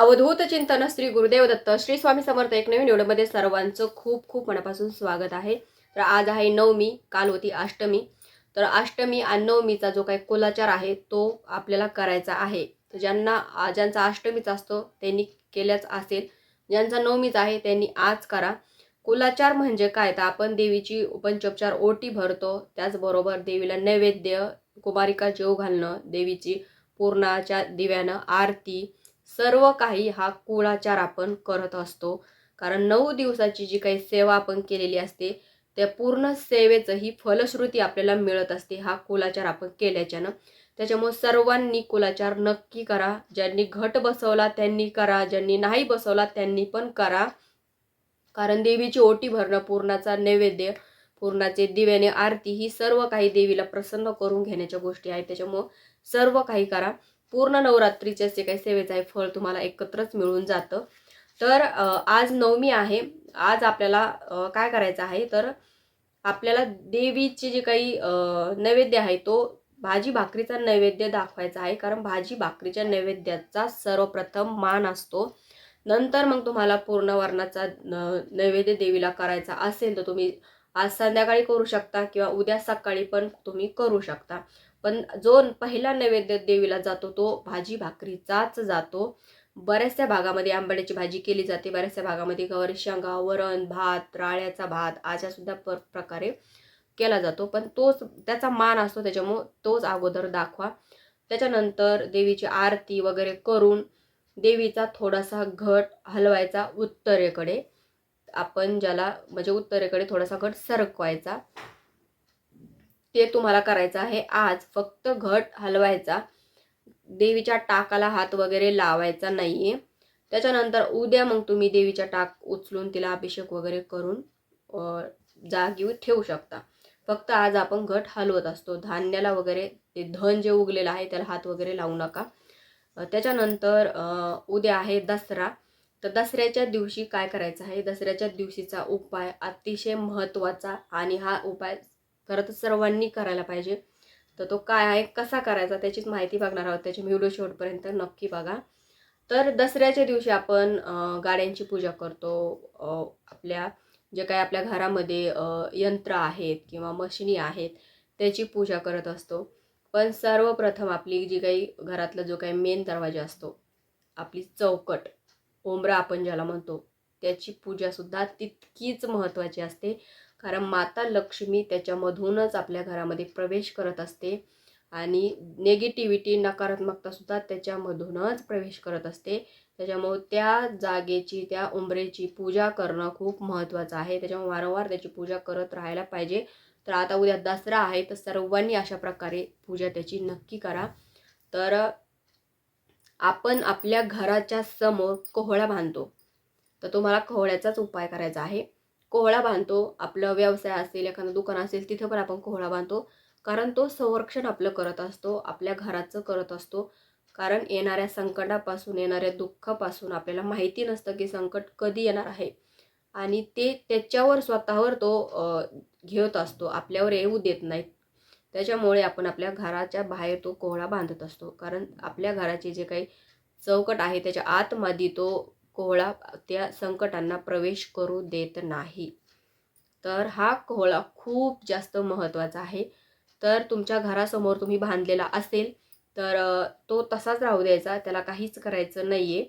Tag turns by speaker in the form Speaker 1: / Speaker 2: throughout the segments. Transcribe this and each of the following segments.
Speaker 1: अवधूत चिंतन श्री गुरुदेव दत्त. श्री स्वामी समर्थ एक नवीन व्हिडिओमध्ये सर्वांचं खूप खूप मनापासून स्वागत आहे. तर आज आहे नवमी काल होती अष्टमी. तर अष्टमी आणि नवमीचा जो काही कुलाचार आहे तो आपल्याला करायचा आहे. तर ज्यांना ज्यांचा अष्टमीचा असतो त्यांनी केल्याच असेल. ज्यांचा नवमीचा आहे त्यांनी आज करा. कुलाचार म्हणजे काय? तर आपण देवीची पंचोपचार ओटी भरतो. त्याचबरोबर देवीला नैवेद्य कुमारिका जेव घालणं देवीची पूर्णाच्या दिव्यानं आरती सर्व काही हा कुळाचार आपण करत असतो. कारण नऊ दिवसाची जी काही सेवा आपण केलेली असते त्या पूर्ण सेवेचं ही फलश्रुती आपल्याला मिळत असते हा कुलाचार आपण केल्याच्यानं. त्याच्यामुळे सर्वांनी कुलाचार नक्की करा. ज्यांनी घट बसवला त्यांनी करा ज्यांनी नाही बसवला त्यांनी पण करा. कारण देवीची ओटी भरणं पूर्णाचा नैवेद्य पूर्णाचे दिव्याने आरती ही सर्व काही देवीला प्रसन्न करून घेण्याच्या गोष्टी आहेत. त्याच्यामुळं सर्व काही करा. पूर्ण नवरात्रीचे जे काही सेवेचं आहे फळ तुम्हाला एकत्रच मिळून जातं. तर आज नवमी आहे. आज आपल्याला काय करायचं आहे? तर आपल्याला देवीची जे काही नैवेद्य आहे तो भाजी भाकरीचा नैवेद्य दाखवायचा आहे. कारण भाजी भाकरीच्या नैवेद्याचा सर्वप्रथम मान असतो. नंतर मग तुम्हाला पूर्ण वर्णाचा न- नैवेद्य देवीला करायचा असेल तर तुम्ही आज संध्याकाळी करू शकता किंवा उद्या सकाळी पण तुम्ही करू शकता. पण जो पहिला नैवेद्य देवीला जातो तो भाजी भाकरीचाच जातो. बऱ्याचशा भागामध्ये आंबाड्याची भाजी केली जाते. बऱ्याचशा भागामध्ये गवर शेंगा वरण भात राळ्याचा भात अशा सुद्धा पर प्रकारे केला जातो. पण तोच त्याचा मान असतो त्याच्यामुळं तोच अगोदर दाखवा. त्याच्यानंतर देवीची आरती वगैरे करून देवीचा थोडासा घट हलवायचा उत्तरेकडे. आपण ज्याला म्हणजे उत्तरेकडे थोडासा घट सरकवायचा. ते तुम्हाला करायचं आहे. आज फक्त घट हलवायचा. देवीच्या टाकाला हात वगैरे लावायचा नाही आहे त्याच्यानंतर उद्या मग तुम्ही देवीच्या टाक उचलून तिला अभिषेक वगैरे करून जागी ठेवू शकता. फक्त आज आपण घट हलवत असतो. धान्याला वगैरे ते धन जे उगलेलं आहे त्याला हात वगैरे लावू नका. त्याच्यानंतर उद्या आहे दसरा. तर दसऱ्याच्या दिवशी काय करायचं आहे? दसऱ्याच्या दिवशीचा उपाय अतिशय महत्त्वाचा आणि हा उपाय खरं तर सर्वांनी करायला पाहिजे. तर तो काय आहे कसा करायचा त्याचीच माहिती बघणार आहोत. त्याची व्हिडिओ शेवटपर्यंत नक्की बघा. तर दसऱ्याच्या दिवशी आपण गाड्यांची पूजा करतो. आपल्या जे काही आपल्या घरामध्ये यंत्र आहेत किंवा मशिनी आहेत त्याची पूजा करत असतो. पण सर्वप्रथम आपली जी काही घरातला जो काही मेन दरवाजा असतो आपली चौकट ओंबरा आपण ज्याला म्हणतो त्याची पूजासुद्धा तितकीच महत्त्वाची असते. कारण माता लक्ष्मी त्याच्यामधूनच आपल्या घरामध्ये प्रवेश करत असते आणि नेगेटिव्हिटी नकारात्मकतासुद्धा त्याच्यामधूनच प्रवेश करत असते. त्याच्यामुळं त्या जागेची त्या उंबरेची पूजा करणं खूप महत्त्वाचं आहे. त्याच्यामुळे वारंवार त्याची पूजा करत राहायला पाहिजे. तर आता उद्या दसरा आहे तर सर्वांनी अशा प्रकारे पूजा त्याची नक्की करा. तर आपण आपल्या घराच्या समोर कोहळा बांधतो. तर तुम्हाला कोहळ्याचाच उपाय करायचा आहे. कोहळा बांधतो. आपलं व्यवसाय असेल एखादं दुकान असेल तिथं पण आपण कोहळा बांधतो. कारण तो संरक्षण आपलं करत असतो आपल्या घराचं करत असतो. कारण येणाऱ्या संकटापासून येणाऱ्या दुःखापासून आपल्याला माहिती नसतं की संकट कधी येणार आहे. आणि ते त्याच्यावर स्वतःवर तो घेत असतो. आपल्यावर येऊ देत नाहीत. त्याच्यामुळे आपण आपल्या घराच्या बाहेर तो कोहळा बांधत असतो. कारण आपल्या घराचे जे काही चौकट आहे त्याच्या आतमध्ये तो कोहळा त्या संकटांना प्रवेश करू देत नाही. तर हा कोहळा खूप जास्त महत्त्वाचा आहे. तर तुमच्या घरासमोर तुम्ही बांधलेला असेल तर तो तसाच राहू द्यायचा त्याला काहीच करायचं नाही आहे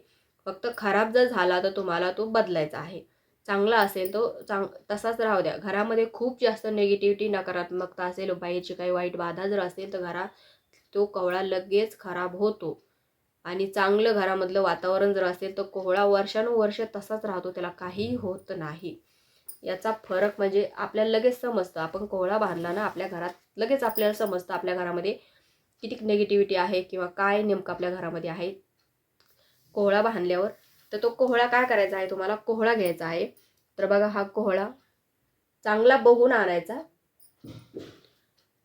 Speaker 1: फक्त खराब जर झाला तर तुम्हाला तो बदलायचा आहे. चांगला असेल तो चांग तसाच राहू द्या. घरामध्ये खूप जास्त निगेटिव्हिटी नकारात्मकता असेल बाहेरची काही वाईट बाधा जर असेल तर घरात तो कोहळा लगेच खराब होतो. आणि चांगलं घरामधलं वातावरण जर असेल तर कोहळा वर्षानुवर्ष तसाच राहतो. त्याला काहीही होत नाही. याचा फरक म्हणजे आपल्याला लगेच समजतं. आपण कोहळा बांधला ना आपल्या घरात लगेच आपल्याला समजतं आपल्या घरामध्ये किती निगेटिव्हिटी आहे किंवा काय नेमकं आपल्या घरामध्ये आहे. कोहळा बांधल्यावर तर तो कोहळा काय करायचा आहे तुम्हाला? कोहळा घ्यायचा आहे. तर बघा हा कोहळा चांगला बघून आणायचा.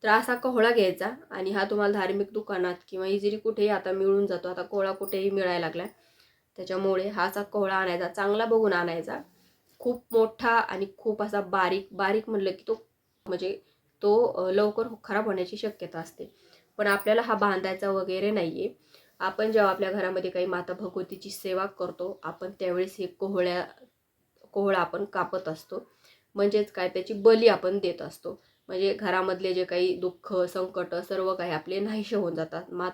Speaker 1: तर असा कोहळा घ्यायचा आणि हा तुम्हाला धार्मिक दुकानात किंवा इझिली कुठेही आता मिळून जातो. आता कोहळा कुठेही मिळायला लागला त्याच्यामुळे हा असा कोहळा आणायचा चांगला बघून आणायचा. खूप मोठा आणि खूप असा बारीक बारीक म्हणलं की तो म्हणजे तो लवकर खराब होण्याची शक्यता असते. पण आपल्याला हा बांधायचा वगैरे नाही आहे आपण जेव्हा आपल्या घरामध्ये काही माता भगवतीची सेवा करतो आपण त्यावेळेस हे कोहळ्या कोहळा आपण कापत असतो. म्हणजेच काय? त्याची बली आपण देत असतो. म्हणजे घरामधले जे काही दुःख संकट सर्व काही आपले नाहीसे होऊन जातात. मात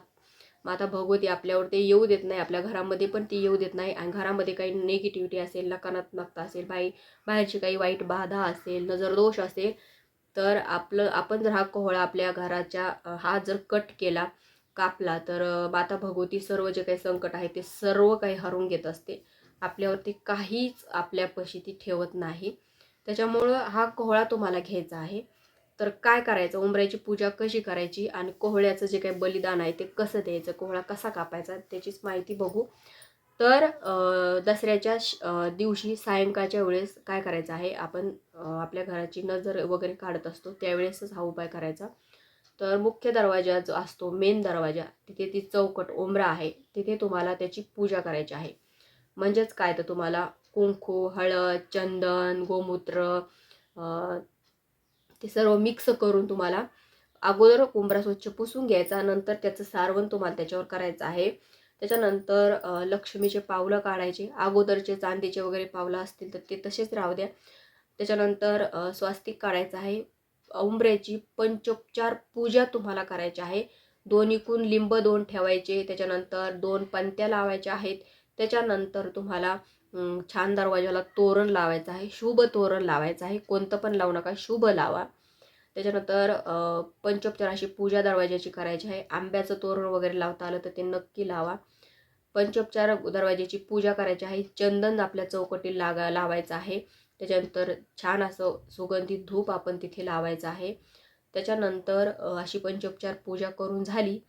Speaker 1: माता भगवती आपल्यावर ते येऊ देत नाही. आपल्या घरामध्ये पण ती येऊ देत नाही. आणि घरामध्ये काही निगेटिव्हिटी असेल नकारात्मकता असेल बाई बाहेरची काही वाईट बाधा असेल नजरदोष असेल तर आपलं आपण जर हा कोहळा आपल्या घराच्या हा जर कट केला कापला तर माता भगवती सर्व जे काही संकट आहे ते सर्व काही हरून घेत असते. आपल्यावरती काहीच आपल्यापाशी ती ठेवत नाही. त्याच्यामुळं हा कोहळा तुम्हाला घ्यायचा आहे. तर काय करायचं? उंबऱ्याची पूजा कशी करायची? आणि कोहळ्याचं जे काही बलिदान आहे ते कसं द्यायचं? कोहळा कसा कापायचा? त्याचीच माहिती बघू. तर दसऱ्याच्या श- दिवशी सायंकाळच्या वेळेस काय करायचं आहे? आपण आपल्या घराची नजर वगैरे काढत असतो त्यावेळेसच हा उपाय करायचा. तर मुख्य दरवाजा जो असतो मेन दरवाजा तिथे ती चौकट उंबरा आहे. तिथे तुम्हाला त्याची पूजा करायची आहे. म्हणजेच काय? तर तुम्हाला कुंकू हळद चंदन गोमूत्र ते सर्व मिक्स करून तुम्हाला अगोदर कोंबरा स्वच्छ पुसून घ्यायचा नंतर त्याचं सारवण तुम्हाला त्याच्यावर करायचं आहे. त्याच्यानंतर लक्ष्मीचे पावलं काढायचे. अगोदरचे चांदीचे वगैरे पावलं असतील तर ते तसेच राहू द्या. त्याच्यानंतर स्वास्तिक काढायचं आहे. उंबऱ्याची पंचोपचार पूजा तुम्हाला करायची आहे. दोन इकून लिंब दोन ठेवायचे. त्याच्यानंतर दोन पंत्या लावायच्या आहेत. त्याच्यानंतर तुम्हाला छान दरवाजाला तोरण लावायचं आहे शुभ तोरण लावायचं आहे कोणतं पण लावू नका शुभ लावा. त्याच्यानंतर पंचोपचार अशी पूजा दरवाजाची करायची आहे आंब्याचं तोरण वगैरे लावता आलं तर ते नक्की लावा. पंचोपचार दरवाजाची पूजा करायची आहे चंदन आपल्या चौकटीला लागा लावायचं आहे. त्याच्यानंतर छान असं सुगंधित धूप आपण तिथे लावायचं आहे. त्याच्यानंतर अशी पंचोपचार पूजा करून झाली.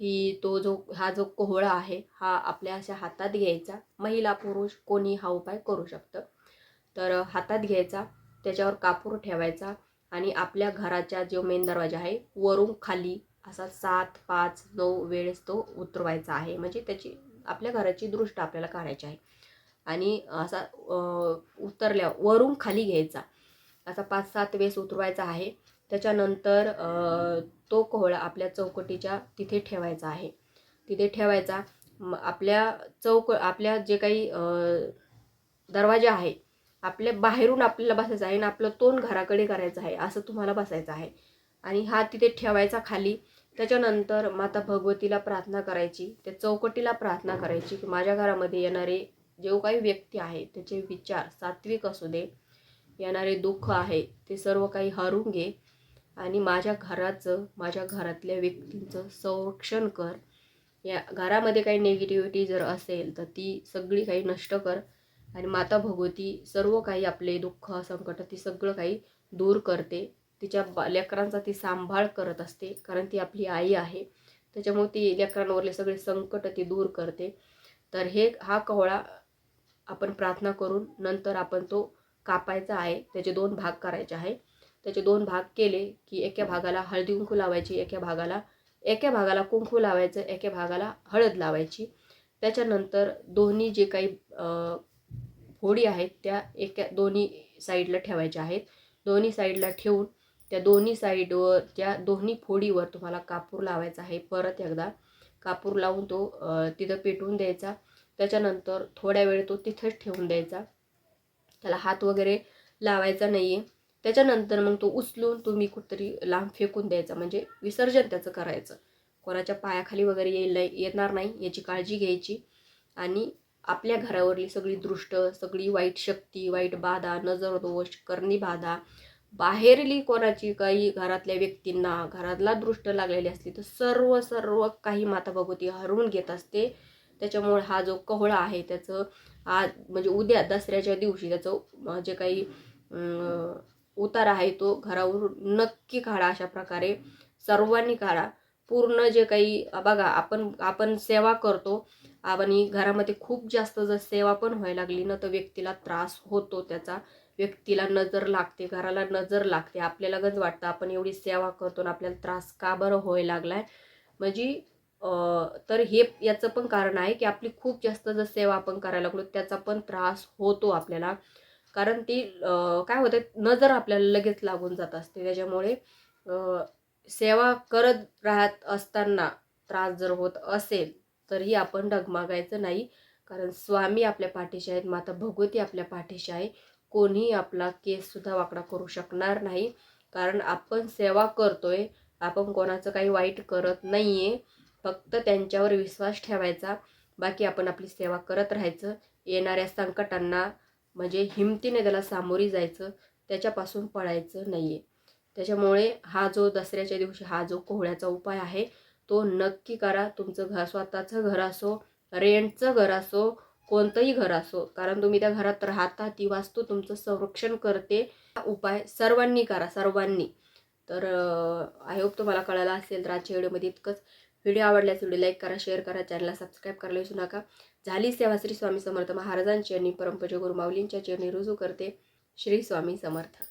Speaker 1: की तो जो हा जो कोहळा आहे हा आपल्या अशा हातात घ्यायचा. महिला पुरुष कोणी हा उपाय करू शकतं. तर हातात घ्यायचा त्याच्यावर कापूर ठेवायचा आणि आपल्या घराच्या जो मेन दरवाजा आहे वरून खाली असा सात पाच नऊ वेळेस तो उतरवायचा आहे. म्हणजे त्याची आपल्या घराची दृष्ट आपल्याला काढायची आहे. आणि असा उतरल्या वरून खाली घ्यायचा. असा पाच सात वेळेस उतरवायचा आहे. त्याच्यानंतर तो कोहळा आपल्या चौकटीच्या तिथे ठेवायचा आहे. तिथे ठेवायचा. म- आपल्या चौक आपल्या जे काही दरवाजा आहे आपल्या बाहेरून आपल्याला बसायचं आहे आणि आपलं तोंड घराकडे करायचं आहे असं तुम्हाला बसायचं आहे. आणि हा तिथे ठेवायचा खाली. त्याच्यानंतर माता भगवतीला प्रार्थना करायची. त्या चौकटीला प्रार्थना करायची की माझ्या घरामध्ये येणारे जो काही व्यक्ती आहे त्याचे विचार सात्विक असू दे येणारे दुःख आहे ते सर्व काही हरून घे. आणि माझ्या घराचं माझ्या घरातल्या व्यक्तींचं संरक्षण कर. या घरामध्ये काही निगेटिव्हिटी जर असेल तर ती सगळी काही नष्ट कर. आणि माता भगवती सर्व काही आपले दुःख संकट ती सगळं काही दूर करते. तिच्या बा लेकरांचा ती सांभाळ करत असते कारण ती आपली आई आहे. त्याच्यामुळे ती लेकरांवरले सगळे संकट ती दूर करते. तर हे हा कवळा आपण प्रार्थना करून नंतर आपण तो कापायचा आहे त्याचे दोन भाग करायचे आहे. त्याचे दोन भाग केले की एका भागाला हळदी कुंकू लावायची एका भागाला एका भागाला कुंकू लावायचं एका भागाला हळद लावायची. त्याच्यानंतर दोन्ही जे काही फोडी आहेत त्या एका दोन्ही साईडला ठेवायच्या आहेत. दोन्ही साईडला ठेवून त्या दोन्ही साईडवर त्या दोन्ही फोडीवर तुम्हाला कापूर लावायचा आहे परत एकदा. कापूर लावून तो तिथं पेटवून द्यायचा. त्याच्यानंतर थोड्या वेळ तो तिथेच ठेवून द्यायचा. त्याला हात वगैरे लावायचा नाही आहे त्याच्यानंतर मग तो उचलून तुम्ही कुठतरी लांब फेकून द्यायचा म्हणजे विसर्जन त्याचं करायचं. कोणाच्या पायाखाली वगैरे येईल येणार नाही याची काळजी घ्यायची. आणि आपल्या घरावरली सगळी दृष्ट सगळी वाईट शक्ती वाईट बाधा नजर दोष करणी बाधा बाहेरली कोणाची काही घरातल्या व्यक्तींना घरातला दृष्ट लागलेली असली तर सर्व सर्व काही माता भगवती हरवून घेत असते. त्याच्यामुळे हा जो कोहळा आहे त्याचं आज म्हणजे उद्या दसऱ्याच्या दिवशी त्याचं जे काही उतार आहे तो घरावरून नक्की काढा अशा प्रकारे. सर्वांनी काढा. पूर्ण जे काही बघा आपण आपण सेवा करतो. आणि घरामध्ये खूप जास्त जर सेवा पण व्हायला लागली ना तर व्यक्तीला त्रास होतो त्याचा. व्यक्तीला नजर लागते घराला नजर लागते. आपल्याला वाटतं आपण एवढी सेवा करतो आणि आपल्याला त्रास का बरं व्हायला लागलाय? म्हणजे तर हे याचं पण कारण आहे की आपली खूप जास्त जर सेवा आपण करायला लागलो त्याचा पण त्रास होतो आपल्याला. कारण ती काय होते नजर आपल्याला लगेच लागून जात असते. त्याच्यामुळे सेवा करत राहत असताना त्रास जर होत असेल तरीही आपण डगमागायचं नाही. कारण स्वामी आपल्या पाठीशी आहेत माता भगवती आपल्या पाठीशी आहे. कोणीही आपला केससुद्धा वाकडा करू शकणार नाही. कारण आपण सेवा करतोय आपण कोणाचं काही वाईट करत नाही आहे फक्त त्यांच्यावर विश्वास ठेवायचा. बाकी आपण आपली सेवा करत राहायचं. येणाऱ्या संकटांना म्हणजे हिमतीने त्याला सामोरी जायचं त्याच्यापासून पळायचं नाही आहे त्याच्यामुळे हा जो दसऱ्याच्या दिवशी हा जो कोहळ्याचा उपाय आहे तो नक्की करा. तुमचं घर स्वतःचं घर असो रेंटचं घर असो कोणतंही घर असो कारण तुम्ही त्या घरात राहता ती वास्तू तुमचं संरक्षण करते. हा उपाय सर्वांनी करा सर्वांनी. तर आय होप तुम्हाला कळालं असेल तर आजच्या व्हिडिओमध्ये इतकंच. व्हिडिओ आवडल्यास व्हिडिओ लाईक करा शेअर करा चॅनलला सबस्क्राईब करायला विसरू नका. झाली सेवा श्री स्वामी समर्थ. महाराजांची आणि परमपूज्य गुरु माऊलींच्या चरणी रुजू करते श्री स्वामी समर्थ.